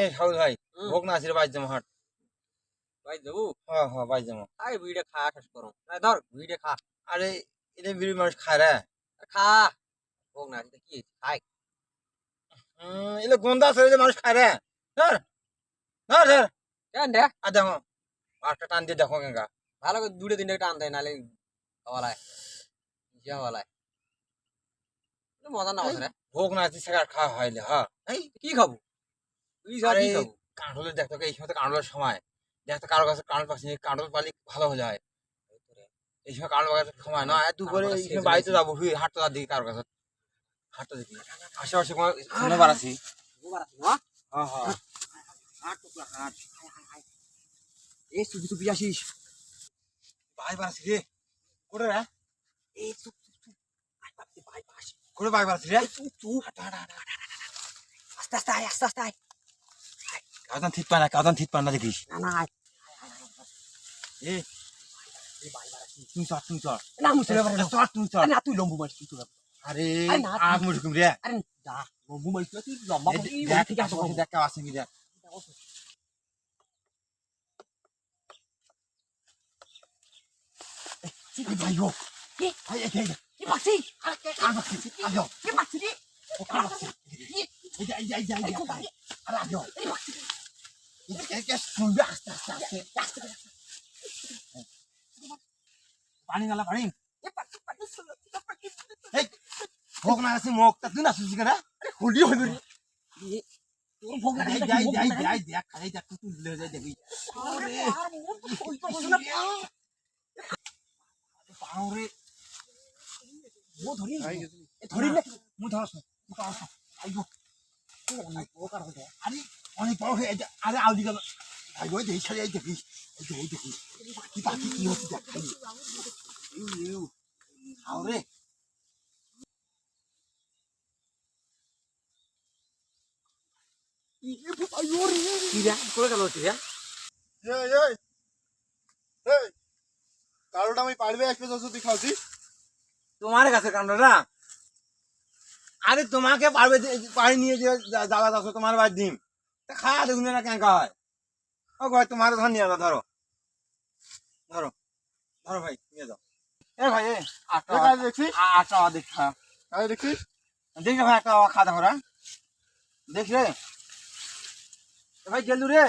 Saul ভাই। ভোগ না আছে বাইর যাব হাট। ভাই দেবো? হ্যাঁ হ্যাঁ বাইর যাব আই ভিড়ে খা শেষ করো। ধর ভিড়ে খা। আরে এটা বিড়ি মানুষ খায় রে। খা। হোক না এটা কি খাই হুম গন্ধা আছে মানুষ খায় রে। ধর ধর ধর। কেন রে আর দেখো আটটা টান দিয়ে দেখো কেঙ্কা ভালো করে দুটো তিনটে টান দেয় হওয়ালায় হওয়ালায় মজা না হচ্ছে রে। ভোগ না আছে সেটা খাওয়া হয়লে হ্যাঁ। কি খাব? তুই যা আরে কি খাব কাঁঠলের দেখতো এই সময় তো কাঁঠলের সময়। দেখতো কারও কাছে কাঁঠাল পাচ্ছি কাঁঠাল পালি ভালো হয়ে যায়। এই সময় পাকার সময় না এই সময় বাড়িতে যাব হুই হাটটা তার দিকে কারও কাছে হাটটা দেখি। আশেপাশে কোনো শনিবার আছি। হ্যাঁ হ্যাঁ। এই আসিস। ভাই বার আছি রে। কোটে রে। এই চুপ চুপ চুপ। ভাই পাস কোটে ভাই বার আছি রে। চুপ চুপ। আস্তে আস্তে আয় আস্তে আস্তে আয়। কাউদান থিত পায় না কাউদান থিত পায় না দেখিস। না এ তুমি চল তুমি চল না মুসলে পারে না চল তুমি চল না তুই লম্বু মারিস তুই আরে আরে আগ মুড়কুম রে আরে যা লম্বু মারিস তুই লম্বা দেখ ঠিক আছে দেখ কেউ আসেনি দেখ। ভাই হোক। কি? এই এই এই কি পাচ্ছি আর বাকি আজ কি পাচ্ছি রে ও কার বাকি এই এই এই এই এই এই আর পানি নালা পানি ভোগ না আছে মুখ তা তুই না সুজি কেন হোলি হইবে ভোগ যাই খাই দেখ তুই লে যাই দেখি পাউরে ও ধরি ধরি লে মু ধরছ মু ধরছ আইগো ও কার আরে অনেক বড় হয়ে যা আরে আউদি গেল আইগো দেখি ছাড়ি আই দেখি এই দেখি দেখি কি পাখি কি হচ্ছে দেখ ইউ ইউ আউরে কি রে করে গেল তুই রে এই এই এই কালোটা আমি পারবে এক পেজ তুই খাওয়াছি তোমার কাছে কাণ্ডটা আরে তোমাকে পারবে যে- পানি নিয়ে যে যা- যাওয়া যাচ্ছ তোমার বাড়ি ডিম তা খাওয়া দেখুন না কেন হয়? ও ভাই তোমার ধর নিয়ে ধরো। ধরো। ধরো ভাই নিয়ে যাও। এ ভাই আটা। আটটা দেখি দেখছিস? আওয়া দেখ খা কাজ দেখ ভাই একটা আওয়া খা দেখো রা দেখ রে। ভাই গেলু রে।